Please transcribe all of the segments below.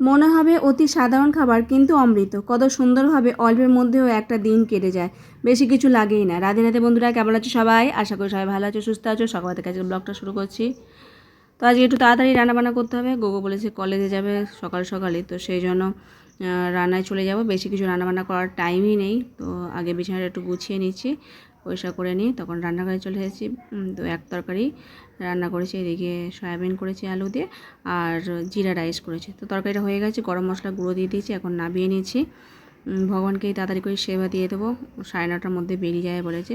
মনে হবে অতি সাধারণ খাবার, কিন্তু অমৃত। কত সুন্দরভাবে অল্পের মধ্যেও একটা দিন কেটে যায়। বেশি কিছু লাগেই না। রাধে রাধে বন্ধুরা, কেমন আছো সবাই? আশা করি সবাই ভালো আছো, সুস্থ আছো। সকাল থেকে ব্লগটা শুরু করছি। তো আজকে একটু তাড়াতাড়ি রান্নাবান্না করতে হবে। গোগো বলেছে কলেজে যাবে সকাল সকালে তো সেই জন্য রান্নায় চলে যাব। বেশি কিছু রান্নাবান্না করার টাইমই নেই, তো আগে বিছানাটা একটু গুছিয়ে নিচ্ছি, পরিষ্কার করে নিই তখন রান্নাঘরে চলে এসেছি তো এক তরকারি রান্না করেছি, এদিকে সয়াবিন করেছি আলু দিয়ে, আর জিরা রাইস করেছি। তো তরকারিটা হয়ে গেছে, গরম মশলা গুঁড়ো দিয়ে দিয়েছি, এখন নাবিয়ে নিয়েছি। ভগবানকেই তাড়াতাড়ি করে সেবা দিয়ে দেবো। সাড়ে নটার মধ্যে বেরিয়ে যায় বলেছে।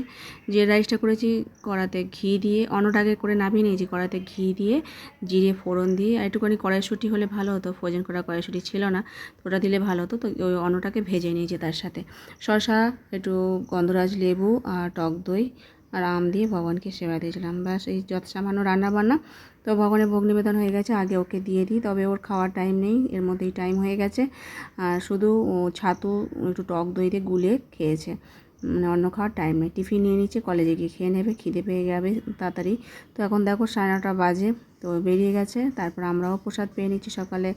যে রাইসটা করেছি কড়াতে ঘি দিয়ে, অন্নটাকে করে নামিয়ে নিয়েছি কড়াতে ঘি দিয়ে, জিরে ফোড়ন দিয়ে। আর একটুখানি কড়াইশুটি হলে ভালো হতো, ফ্রোজেন করা কড়াইশুটি ছিল না ওটা দিলে ভালো হতো, তো ওই অন্নটাকে ভেজে নিয়েছে তার সাথে। শশা একটু গন্ধরাজ লেবু আর টক দই আর আম দিয়ে ভগবানকে সেবা দিয়েছিলাম। ব্যাস, এই যত সামান্য রান্না বান্না তো ভগবানের ভোগ নিবেদন হয়ে গেছে, আগে ওকে দিয়ে দিই। তবে ওর খাওয়ার টাইম নেই, এর মধ্যেই টাইম হয়ে গেছে। আর শুধু ছাতু, একটু টক দই দিয়ে গুলে খেয়েছে। মানে অন্য খাওয়ার টাইম নেই। টিফিন নিয়ে নিচ্ছে কলেজে গিয়ে খেয়ে নেবে, খিদে পেয়ে যাবে তাড়াতাড়ি। তো এখন দেখো সাড়ে নটা বাজে, তো বেরিয়ে গেছে। তারপর আমরাও প্রসাদ পেয়ে নিচ্ছি সকালে।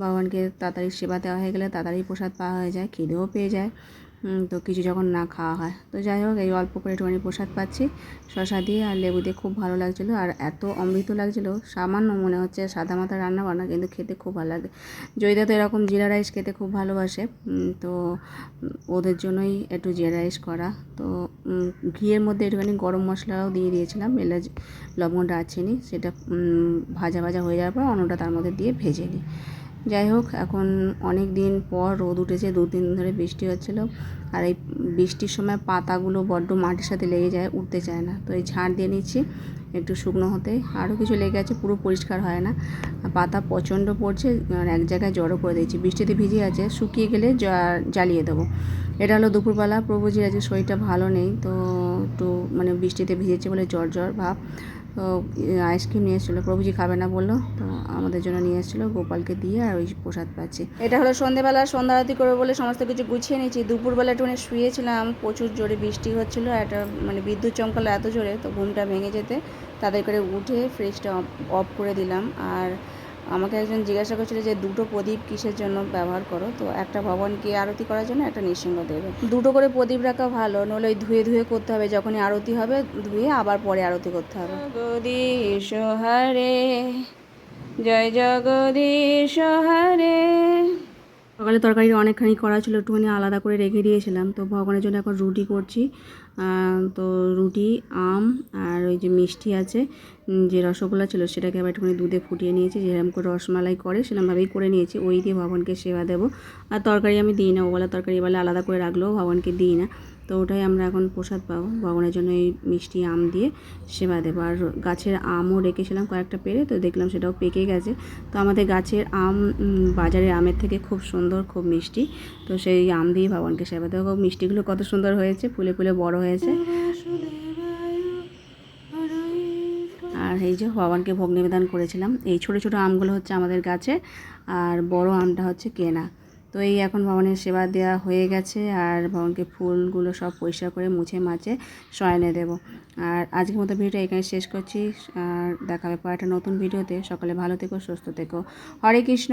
ভগবানকে তাড়াতাড়ি সেবা দেওয়া হয়ে গেলে তাড়াতাড়ি প্রসাদ পাওয়া হয়ে যায়, খিদেও পেয়ে যায়। তো কিছু যখন না খাওয়া হয়। তো যাই হোক, এই অল্প করে একটুখানি প্রসাদ পাচ্ছি শশা দিয়ে আর লেবু দিয়ে খুব ভালো লাগছিল। আর এত অমৃত লাগছিল, সামান্য মনে হচ্ছে সাদা মাথা রান্না বান্না কিন্তু খেতে খুব ভালো লাগে। জয়দা তো এরকম জিরা রাইস খেতে খুব ভালোবাসে। তো ওদের জন্যই একটু জিরা রাইস করা। তো ঘিয়ের মধ্যে একটুখানি গরম মশলাও দিয়ে দিয়েছিলাম, এলাচ, লবঙ্গ, দারচিনি, সেটা ভাজা ভাজা হয়ে যাওয়ার পর অন্যটা তার মধ্যে দিয়ে ভেজে নিই। যাই হোক, এখন অনেক দিন পর রোদ উঠেছে, দু দিন ধরে বৃষ্টি হচ্ছিল। আর এই বৃষ্টির সময় পাতাগুলো বড্ড মাটির সাথে লেগে যায়, উঠতে চায় না। তো এই ঝাড় দিয়ে নিচ্ছি একটু শুকনো হতে। আরও কিছু লেগে আছে, পুরো পরিষ্কার হয় না। পাতা প্রচণ্ড পড়ছে এক জায়গায় জড়ো করে দিয়েছি। বৃষ্টিতে ভিজে আছে, শুকিয়ে গেলে জ্বালিয়ে দেবো। এটা হলো দুপুরবেলা। প্রভুজির আজকে শরীরটা ভালো নেই, তো একটু মানে বৃষ্টিতে ভিজেছে বলে জ্বর জ্বর ভাব। আইসক্রিম নিয়ে এসেছিল, প্রভুজি খাবে না বলল, তো আমাদের জন্য নিয়ে এসেছিল, গোপালকে দিয়ে আর ওই প্রসাদ পাচ্ছি। এটা হলো সন্ধ্যেবেলা সন্ধ্যা আরতি করবে বলে সমস্ত কিছু গুছিয়ে নিয়েছি। দুপুরবেলা একটুখানি শুয়েছিলাম, প্রচুর জোরে বৃষ্টি হচ্ছিল একটা মানে বিদ্যুৎ চমকালো এত জোরে, তো ঘুমটা ভেঙে যেতে, তাদের করে উঠে ফ্রিজটা অফ করে দিলাম। আর আমাকে একজন জিজ্ঞাসা করছিল যে দুটো প্রদীপ কিসের জন্য ব্যবহার করো? তো একটা ভগবানকে আরতি করার জন্য একটা নৃসিংহ দেবে। দুটো করে প্রদীপ রাখা ভালো নইলে ওই ধুয়ে ধুয়ে করতে হবে যখনই আরতি হবে ধুয়ে আবার পরে আরতি করতে হবে। জগদীশ হরে জয় জগদীশ হরে। সকালে তরকারি অনেকখানি করা ছিল একটুখানি আলাদা করে রেখে দিয়েছিলাম। তো ভগবানের জন্য এখন রুটি করছি। তো রুটি আম আর ওই যে মিষ্টি আছে যে রসগোল্লা ছিল সেটাকে আবার একটুখানি দুধে ফুটিয়ে নিয়েছি, যেরকম করে রসমালাই করে সেরকমভাবেই করে নিয়েছি। ওই দিয়ে ভগবানকে সেবা দেবো। আর তরকারি আমি দিই না ওবেলা তরকারি বেলা আলাদা করে রাখলেও ভগবানকে দিই না। তো ওটাই আমরা এখন প্রসাদ পাবো। ভগবানের জন্য এই মিষ্টি আম দিয়ে সেবা দেবো। আর গাছের আমও রেখেছিলাম কয়েকটা পেরে, তো দেখলাম সেটাও পেকে গেছে। তো আমাদের গাছের আম বাজারের আমের থেকে খুব সুন্দর, খুব মিষ্টি। তো সেই আম দিয়ে ভগবানকে সেবা দেবো। মিষ্টিগুলো কত সুন্দর হয়েছে, ফুলে ফুলে বড় হয়েছে। আর এই যে ভগবানকে ভোগ নিবেদন করেছিলাম, এই ছোট ছোট আমগুলো হচ্ছে আমাদের গাছে আর বড় আমটা হচ্ছে কেনা। তো এই এখন ভগবানের সেবা দেওয়া হয়ে গেছে আর ভগবানকে ফুলগুলো সব পরিষ্কার করে মুছে মাছে শয়নে দেব। আর আজকের মতো ভিডিওটা এখানে শেষ করছি। আর দেখা হবে পর একটা নতুন ভিডিওতে। সকালে ভালো থেকো, সুস্থ থেকো। হরে কৃষ্ণ।